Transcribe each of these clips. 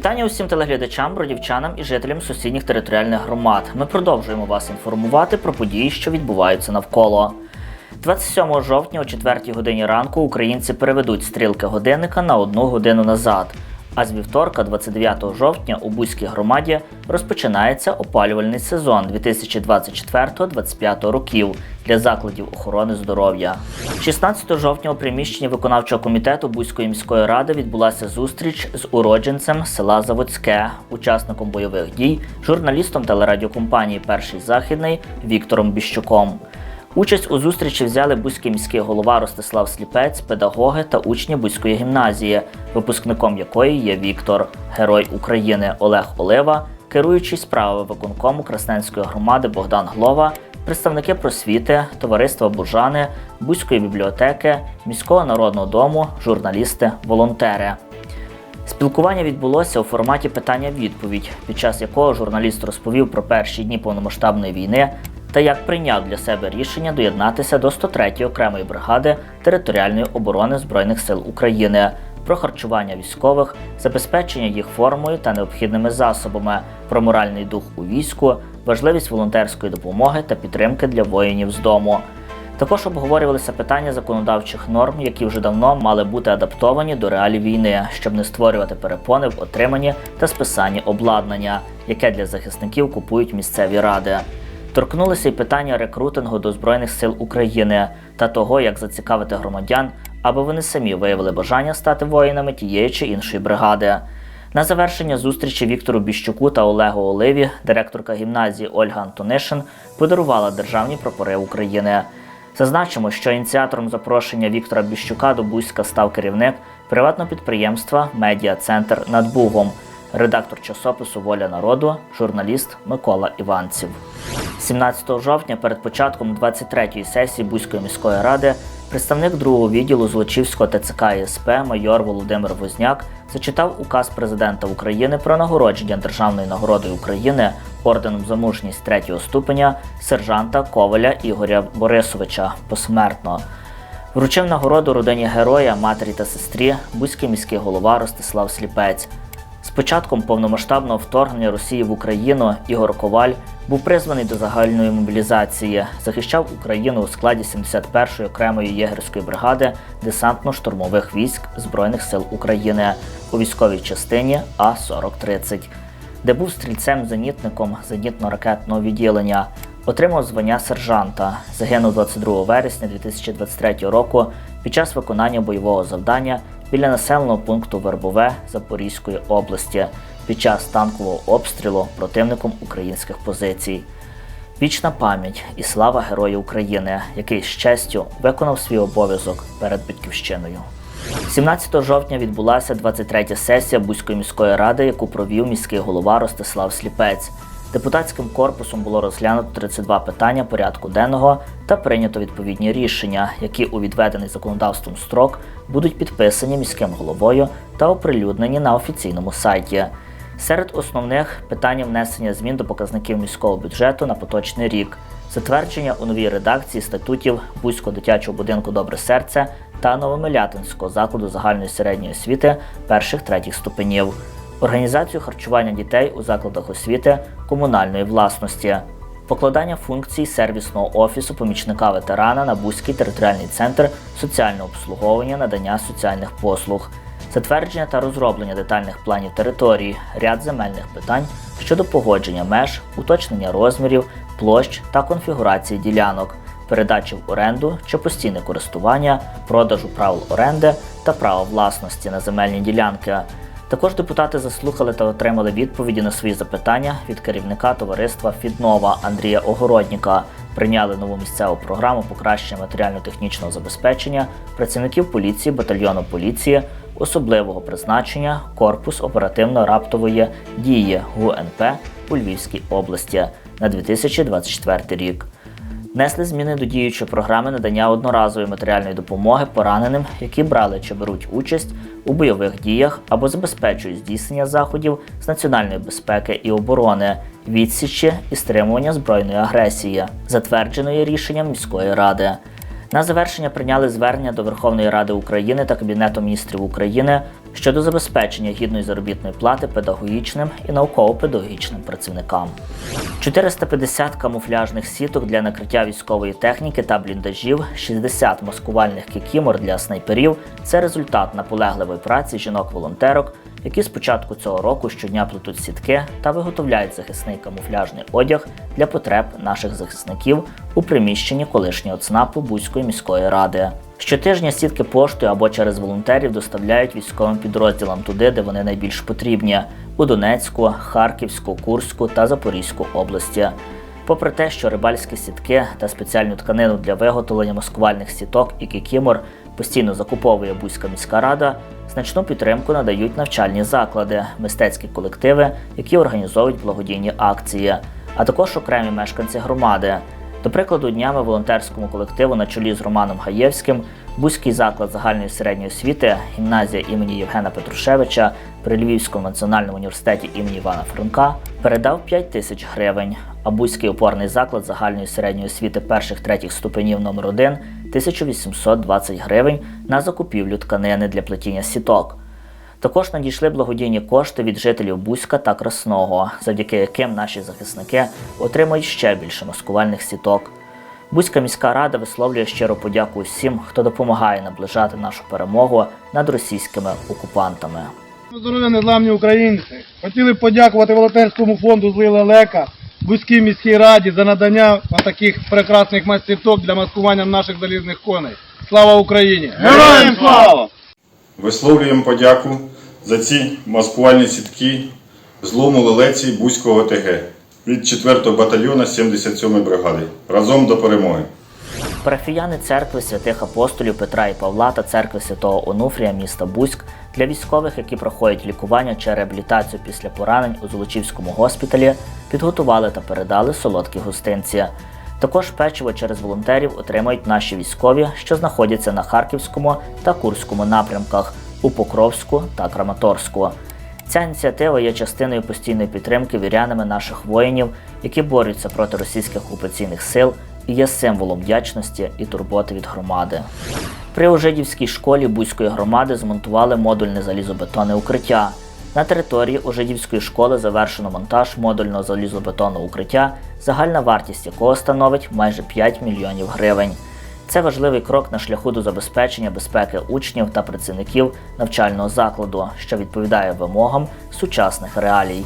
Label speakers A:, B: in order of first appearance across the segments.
A: Вітання усім телеглядачам, бродівчанам і жителям сусідніх територіальних громад. Ми продовжуємо вас інформувати про події, що відбуваються навколо. 27 жовтня о 4 годині ранку українці переведуть стрілки годинника на одну годину назад. А з вівторка, 29 жовтня, у Бузькій громаді розпочинається опалювальний сезон 2024-2025 років для закладів охорони здоров'я. 16 жовтня у приміщенні виконавчого комітету Бузької міської ради відбулася зустріч з уродженцем села Заводське, учасником бойових дій, журналістом телерадіокомпанії Перший західний Віктором Біщуком. Участь у зустрічі взяли Бузький міський голова Ростислав Сліпець, педагоги та учні Бузької гімназії, випускником якої є Віктор, герой України Олег Олева, керуючий справами виконкому Красненської громади Богдан Глова, представники просвіти, товариства Буржани, Бузької бібліотеки, міського народного дому, журналісти, волонтери. Спілкування відбулося у форматі питання-відповідь, під час якого журналіст розповів про перші дні повномасштабної війни та як прийняв для себе рішення доєднатися до 103-ї окремої бригади територіальної оборони Збройних сил України, про харчування військових, забезпечення їх формою та необхідними засобами, про моральний дух у війську, важливість волонтерської допомоги та підтримки для воїнів з дому. Також обговорювалися питання законодавчих норм, які вже давно мали бути адаптовані до реалій війни, щоб не створювати перепони в отриманні та списанні обладнання, яке для захисників купують місцеві ради. Торкнулися й питання рекрутингу до Збройних сил України та того, як зацікавити громадян, аби вони самі виявили бажання стати воїнами тієї чи іншої бригади. На завершення зустрічі Віктору Біщуку та Олегу Оливі, директорка гімназії Ольга Антонишин, подарувала державні прапори України. Зазначимо, що ініціатором запрошення Віктора Біщука до Бузька став керівник приватного підприємства Медіа Центр над Бугом, редактор часопису Воля народу, журналіст Микола Іванців. 17 жовтня, перед початком 23-ї сесії Бузької міської ради, представник другого відділу Злочівського ТЦК СП майор Володимир Возняк зачитав указ президента України про нагородження державною нагородою України орденом за мужність третього ступеня сержанта Коваля Ігоря Борисовича посмертно. Вручив нагороду родині героя, матері та сестрі, бузький міський голова Ростислав Сліпець. З початком повномасштабного вторгнення Росії в Україну Ігор Коваль був призваний до загальної мобілізації, захищав Україну у складі 71-ї окремої єгерської бригади десантно-штурмових військ Збройних сил України у військовій частині А-4030, де був стрільцем-зенітником зенітно-ракетного відділення. Отримав звання сержанта. Загинув 22 вересня 2023 року під час виконання бойового завдання біля населеного пункту Вербове Запорізької області під час танкового обстрілу противником українських позицій. Вічна пам'ять і слава Герою України, який з честю виконав свій обов'язок перед батьківщиною. 17 жовтня відбулася 23 сесія Бузької міської ради, яку провів міський голова Ростислав Сліпець. Депутатським корпусом було розглянуто 32 питання порядку денного та прийнято відповідні рішення, які у відведений законодавством строк будуть підписані міським головою та оприлюднені на офіційному сайті. Серед основних питання внесення змін до показників міського бюджету на поточний рік, затвердження у новій редакції статутів Бузького дитячого будинку Добре серце та Новомилятинського закладу загальної середньої освіти перших третіх ступенів організацію харчування дітей у закладах освіти комунальної власності, покладання функцій сервісного офісу помічника ветерана на Бузький територіальний центр соціального обслуговування надання соціальних послуг, затвердження та розроблення детальних планів території, ряд земельних питань щодо погодження меж, уточнення розмірів, площ та конфігурації ділянок. Передачі в оренду чи постійне користування, продажу правил оренди та права власності на земельні ділянки, також депутати заслухали та отримали відповіді на свої запитання від керівника товариства Фіднова Андрія Огородніка. Прийняли нову місцеву програму покращення матеріально-технічного забезпечення працівників поліції, батальйону поліції, особливого призначення, корпус оперативно-раптової дії ГУНП у Львівській області на 2024 рік. Внесли зміни до діючої програми надання одноразової матеріальної допомоги пораненим, які брали чи беруть участь у бойових діях або забезпечують здійснення заходів з національної безпеки і оборони, відсічі і стримування збройної агресії, затвердженої рішенням міської ради. На завершення прийняли звернення до Верховної Ради України та Кабінету міністрів України щодо забезпечення гідної заробітної плати педагогічним і науково-педагогічним працівникам. 450 камуфляжних сіток для накриття військової техніки та бліндажів, 60 маскувальних кікімор для снайперів це результат наполегливої праці жінок-волонтерок, які з початку цього року щодня плетуть сітки та виготовляють захисний камуфляжний одяг для потреб наших захисників у приміщенні колишнього ЦНАПу Бузької міської ради. Щотижня сітки поштою або через волонтерів доставляють військовим підрозділам туди, де вони найбільш потрібні у Донецьку, Харківську, Курську та Запорізьку області. Попри те, що рибальські сітки та спеціальну тканину для виготовлення маскувальних сіток і кікімор постійно закуповує Бузька міська рада, значну підтримку надають навчальні заклади, мистецькі колективи, які організовують благодійні акції, а також окремі мешканці громади. До прикладу, днями волонтерському колективу на чолі з Романом Гаєвським Бузький заклад загальної середньої освіти, гімназія імені Євгена Петрушевича при Львівському національному університеті імені Івана Франка передав 5 тисяч гривень, а Бузький опорний заклад загальної середньої освіти перших третіх ступенів номер 1 1820 гривень на закупівлю тканини для плетіння сіток. Також надійшли благодійні кошти від жителів Бузька та Красного, завдяки яким наші захисники отримують ще більше маскувальних сіток. Бузька міська рада висловлює щиру подяку усім, хто допомагає наближати нашу перемогу над російськими окупантами.
B: Здоров'я незламні українці. Хотіли б подякувати волонтерському фонду Зли Лелека, Бузькій міській раді за надання таких прекрасних мастівток для маскування наших залізних коней. Слава Україні!
C: Героям слава! Висловлюємо подяку за ці маскувальні сітки злому лелеці Бузького ОТГ від 4-го батальйону 77-ї бригади. Разом до перемоги!
A: Парафіяни церкви святих апостолів Петра і Павла та церкви святого Онуфрія міста Бузьк для військових, які проходять лікування чи реабілітацію після поранень у Золочівському госпіталі, підготували та передали солодкі гостинці. Також печиво через волонтерів отримають наші військові, що знаходяться на Харківському та Курському напрямках у Покровську та Краматорську. Ця ініціатива є частиною постійної підтримки вірянами наших воїнів, які борються проти російських окупаційних сил і є символом вдячності і турботи від громади. При Ожидівській школі Бузької громади змонтували модульне залізобетонне укриття. На території Ожидівської школи завершено монтаж модульного залізобетонного укриття, загальна вартість якого становить майже 5 мільйонів гривень. Це важливий крок на шляху до забезпечення безпеки учнів та працівників навчального закладу, що відповідає вимогам сучасних реалій.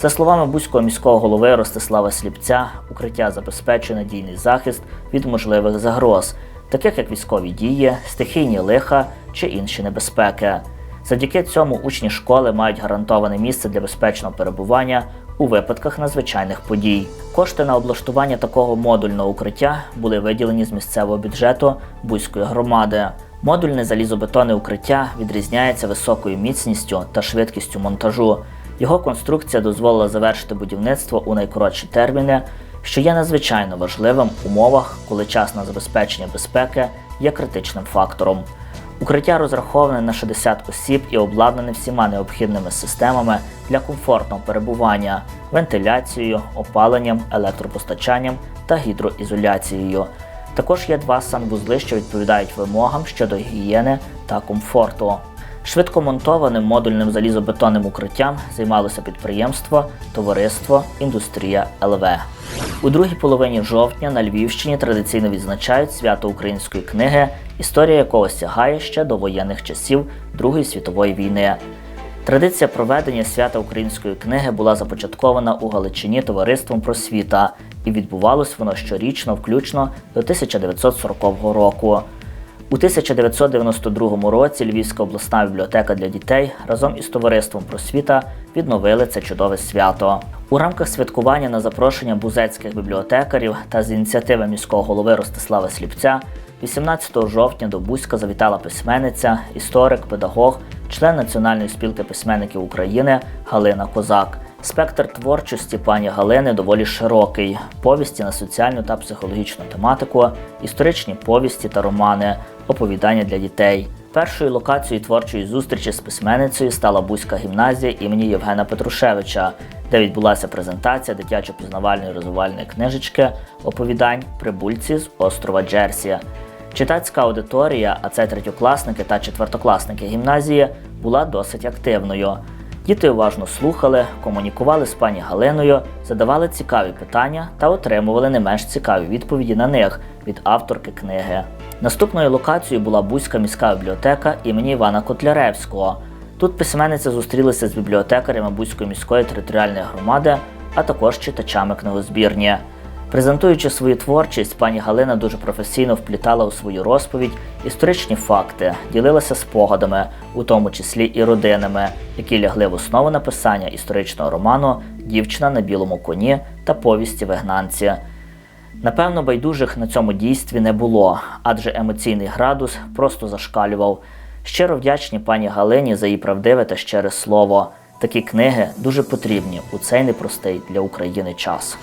A: За словами Бузького міського голови Ростислава Сліпця, укриття забезпечує надійний захист від можливих загроз, таких як військові дії, стихійні лиха чи інші небезпеки. Завдяки цьому учні школи мають гарантоване місце для безпечного перебування у випадках надзвичайних подій. Кошти на облаштування такого модульного укриття були виділені з місцевого бюджету Бузької громади. Модульне залізобетонне укриття відрізняється високою міцністю та швидкістю монтажу. Його конструкція дозволила завершити будівництво у найкоротші терміни, що є надзвичайно важливим в умовах, коли час на забезпечення безпеки є критичним фактором. Укриття розраховане на 60 осіб і обладнане всіма необхідними системами для комфортного перебування, вентиляцією, опаленням, електропостачанням та гідроізоляцією. Також є два санвузли, що відповідають вимогам щодо гігієни та комфорту. Швидкомонтованим модульним залізобетонним укриттям займалося підприємство Товариство Індустрія ЛВ. У другій половині жовтня на Львівщині традиційно відзначають свято української книги, історія якого сягає ще до воєнних часів Другої світової війни. Традиція проведення свята української книги була започаткована у Галичині товариством просвіта, і відбувалось воно щорічно, включно до 1940 року. У 1992 році Львівська обласна бібліотека для дітей разом із товариством просвіта відновили це чудове свято. У рамках святкування на запрошення бузецьких бібліотекарів та з ініціативи міського голови Ростислава Сліпця 18 жовтня до Бузька завітала письменниця, історик, педагог, член Національної спілки письменників України Галина Козак. Спектр творчості пані Галини доволі широкий: повісті на соціальну та психологічну тематику, історичні повісті та романи, оповідання для дітей. Першою локацією творчої зустрічі з письменницею стала Бузька гімназія імені Євгена Петрушевича, де відбулася презентація дитячо-пізнавальної розвивальної книжечки оповідань Прибульці з острова Джерсі. Читацька аудиторія, а це третьокласники та четвертокласники гімназії, була досить активною. Діти уважно слухали, комунікували з пані Галиною, задавали цікаві питання та отримували не менш цікаві відповіді на них від авторки книги. Наступною локацією була Бузька міська бібліотека імені Івана Котляревського. Тут письменниця зустрілася з бібліотекарями Бузької міської територіальної громади, а також читачами книгозбірні. Презентуючи свою творчість, пані Галина дуже професійно вплітала у свою розповідь історичні факти, ділилася спогадами, у тому числі і родинами, які лягли в основу написання історичного роману Дівчина на білому коні та повісті вигнанці. Напевно, байдужих на цьому дійстві не було, адже емоційний градус просто зашкалював. Щиро вдячні пані Галині за її правдиве та щире слово. Такі книги дуже потрібні у цей непростий для України час.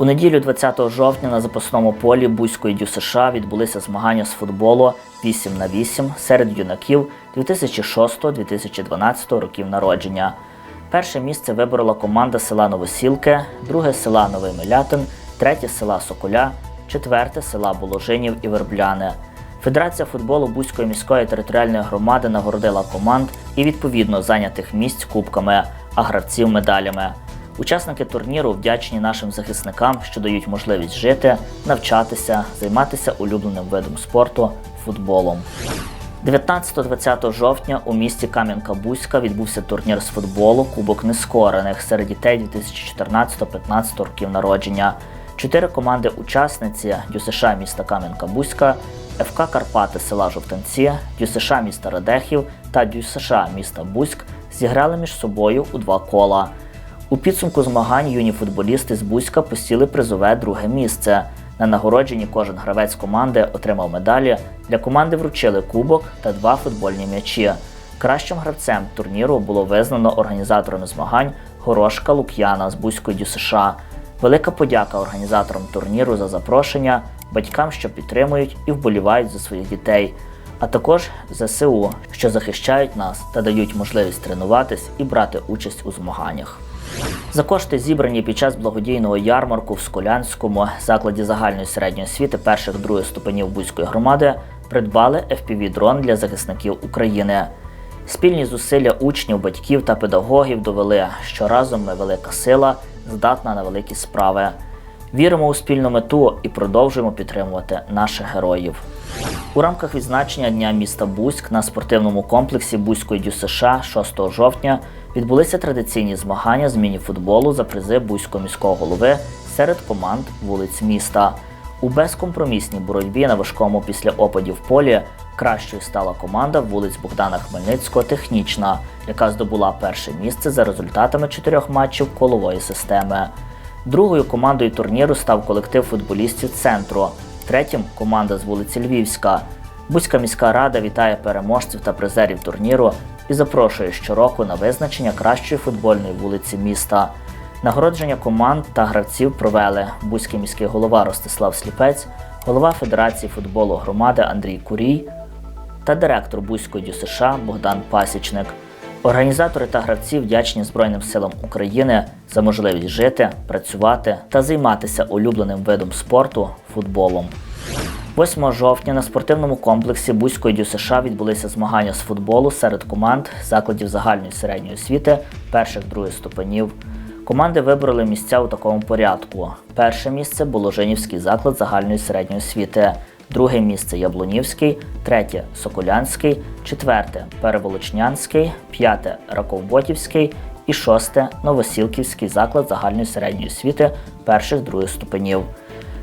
A: У неділю 20 жовтня на запасному полі Бузької дю США відбулися змагання з футболу 8 на 8 серед юнаків 2006-2012 років народження. Перше місце виборола команда села Новосілки, друге села Новий Милятин, третє села Соколя, четверте села Боложинів і Вербляни. Федерація футболу Бузької міської територіальної громади нагородила команд і відповідно зайнятих місць кубками, а гравців медалями. Учасники турніру вдячні нашим захисникам, що дають можливість жити, навчатися, займатися улюбленим видом спорту футболом. 19-20 жовтня у місті Кам'янка-Бузька відбувся турнір з футболу Кубок Нескорених серед дітей 2014-15 років народження. Чотири команди-учасниці ДЮСШ міста Кам'янка-Бузька, ФК Карпати села Жовтанці, ДЮСШ міста Радехів та ДЮСШ міста Бузьк зіграли між собою у два кола. У підсумку змагань юні футболісти з Бузька посіли призове друге місце. На нагородженні кожен гравець команди отримав медалі. Для команди вручили кубок та два футбольні м'ячі. Кращим гравцем турніру було визнано організаторами змагань Горошка Лук'яна з Бузької ДЮСШ. Велика подяка організаторам турніру за запрошення, батькам, що підтримують і вболівають за своїх дітей, а також ЗСУ, що захищають нас та дають можливість тренуватись і брати участь у змаганнях. За кошти, зібрані під час благодійного ярмарку в Сколянському закладі загальної середньої освіти перших других ступенів Бузької громади, придбали FPV-дрон для захисників України. Спільні зусилля учнів, батьків та педагогів довели, що разом ми велика сила, здатна на великі справи. Віримо у спільну мету і продовжуємо підтримувати наших героїв. У рамках відзначення Дня міста Бузьк на спортивному комплексі Бузької дю США 6 жовтня відбулися традиційні змагання з міні-футболу за призи Бузького міського голови серед команд вулиць міста. У безкомпромісній боротьбі на важкому після опадів полі кращою стала команда вулиць Богдана Хмельницького Технічна, яка здобула перше місце за результатами чотирьох матчів колової системи. Другою командою турніру став колектив футболістів центру, третім команда з вулиці Львівська. Бузька міська рада вітає переможців та призерів турніру і запрошує щороку на визначення кращої футбольної вулиці міста. Нагородження команд та гравців провели Бузький міський голова Ростислав Сліпець, голова Федерації футболу громади Андрій Курій та директор Бузької ДЮСШ Богдан Пасічник. Організатори та гравці вдячні Збройним силам України за можливість жити, працювати та займатися улюбленим видом спорту футболом. 8 жовтня на спортивному комплексі Бузької ДЮСШ відбулися змагання з футболу серед команд закладів загальної середньої освіти перших других ступенів. Команди вибрали місця у такому порядку: перше місце Боложинівський заклад загальної середньої освіти, друге місце Яблунівський, третє Соколянський, четверте Переволочнянський, п'яте Раковботівський і шосте Новосілківський заклад загальної середньої освіти перших других ступенів.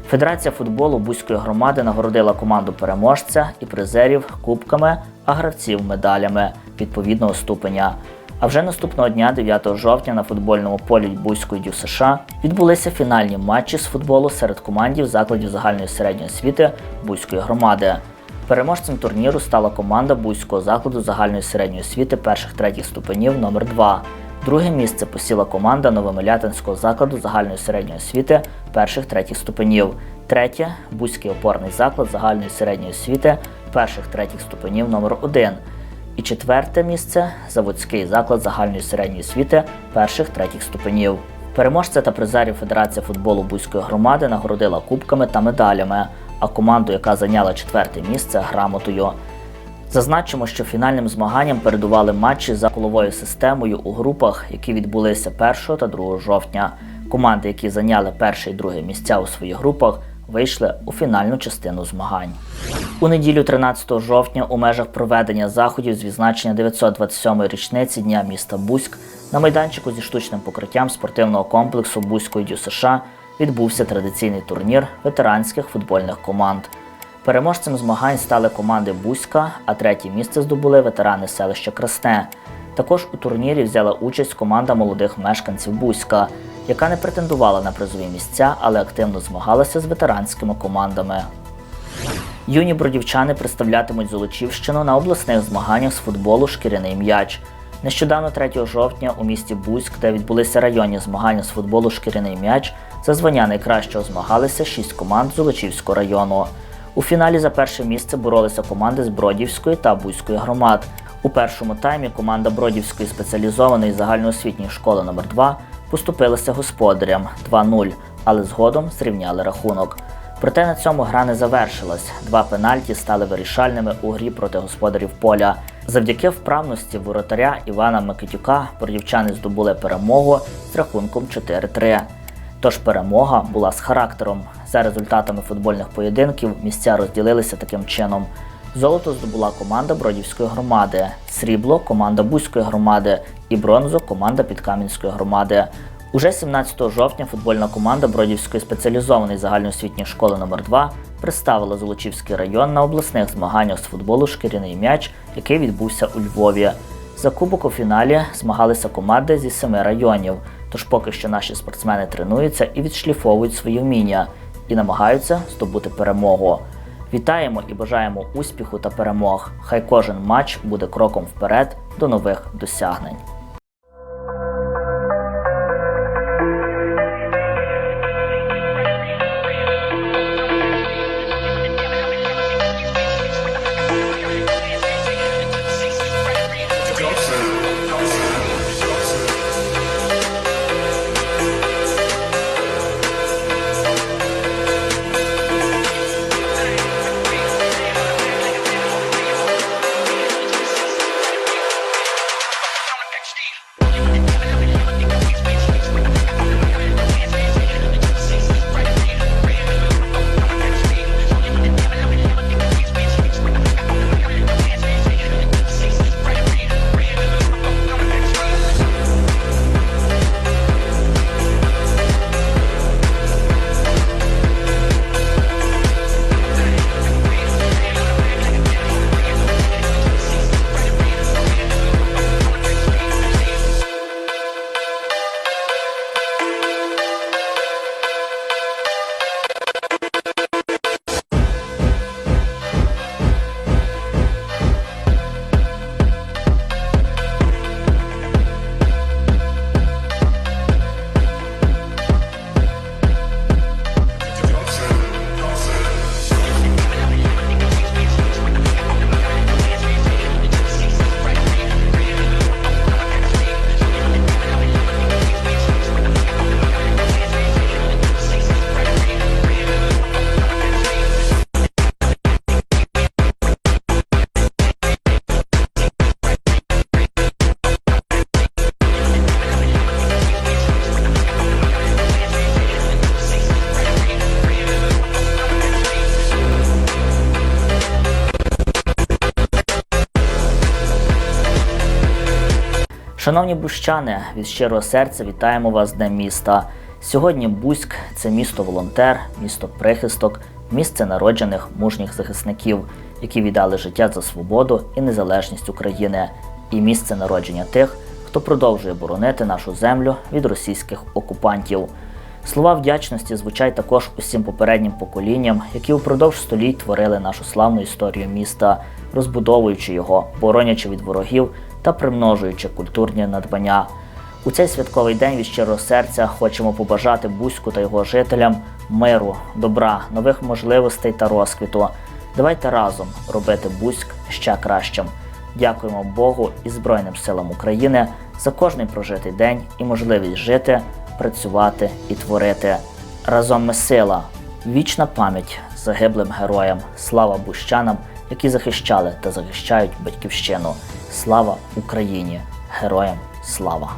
A: Федерація футболу Бузької громади нагородила команду переможця і призерів кубками, а гравців медалями відповідного ступеня. А вже наступного дня, 9 жовтня, на футбольному полі Бузької дю США відбулися фінальні матчі з футболу серед командів закладів загальної середньої освіти Бузької громади. Переможцем турніру стала команда Бузького закладу загальної середньої освіти перших третіх ступенів номер 2 Друге місце посіла команда Новомилятинського закладу загальної середньої освіти перших третіх ступенів. Третє Бузький опорний заклад загальної середньої освіти перших третіх ступенів номер 1 І четверте місце Заводський заклад загальної середньої освіти перших третіх ступенів. Переможця та призерів Федерація футболу Бузької громади нагородила кубками та медалями, а команду, яка зайняла четверте місце, грамотою. Зазначимо, що фінальним змаганням передували матчі за коловою системою у групах, які відбулися 1 та 2 жовтня. Команди, які зайняли перше і друге місця у своїх групах, вийшли у фінальну частину змагань. У неділю 13 жовтня у межах проведення заходів з відзначення 927-ї річниці Дня міста Буськ на майданчику зі штучним покриттям спортивного комплексу Бузької дю США відбувся традиційний турнір ветеранських футбольних команд. Переможцем змагань стали команди Бузька, а третє місце здобули ветерани селища Красне. Також у турнірі взяла участь команда молодих мешканців Бузька, яка не претендувала на призові місця, але активно змагалася з ветеранськими командами. Юні бродівчани представлятимуть Золочівщину на обласних змаганнях з футболу Шкіряний м'яч. Нещодавно 3 жовтня у місті Бузьк, де відбулися районні змагання з футболу Шкіряний м'яч, за звання найкращого змагалися шість команд Золочівського району. У фіналі за перше місце боролися команди з Бродівської та Бузької громад. У першому таймі команда Бродівської спеціалізованої загальноосвітньої школи номер 2 поступилася господарям 2-0, але згодом зрівняли рахунок. Проте на цьому гра не завершилась. Два пенальті стали вирішальними у грі проти господарів поля. Завдяки вправності воротаря Івана Микитюка бродівчани здобули перемогу з рахунком 4-3. Тож перемога була з характером. За результатами футбольних поєдинків місця розділилися таким чином. Золото здобула команда Бродівської громади, срібло команда Бузької громади і бронзу команда Підкам'янської громади. Уже 17 жовтня футбольна команда Бродівської спеціалізованої загальноосвітньої школи номер 2 представила Золочівський район на обласних змаганнях з футболу Шкіряний м'яч, який відбувся у Львові. За кубок у фіналі змагалися команди зі семи районів. Тож поки що наші спортсмени тренуються і відшліфовують свої вміння і намагаються здобути перемогу. Вітаємо і бажаємо успіху та перемог. Хай кожен матч буде кроком вперед до нових досягнень. Шановні бущани, від щирого серця вітаємо вас з Днем міста. Сьогодні Бузьк це місто волонтер, місто прихисток, місце народжених мужніх захисників, які віддали життя за свободу і незалежність України, і місце народження тих, хто продовжує боронити нашу землю від російських окупантів. Слова вдячності звучать також усім попереднім поколінням, які упродовж століть творили нашу славну історію міста, розбудовуючи його, боронячи від ворогів та примножуючи культурні надбання. У цей святковий день від щирого серця хочемо побажати Бузьку та його жителям миру, добра, нових можливостей та розквіту. Давайте разом робити Бузьк ще кращим. Дякуємо Богу і Збройним силам України за кожний прожитий день і можливість жити, працювати і творити. Разом ми сила, вічна пам'ять загиблим героям, слава бущанам, які захищали та захищають батьківщину. Слава Україні! Героям слава!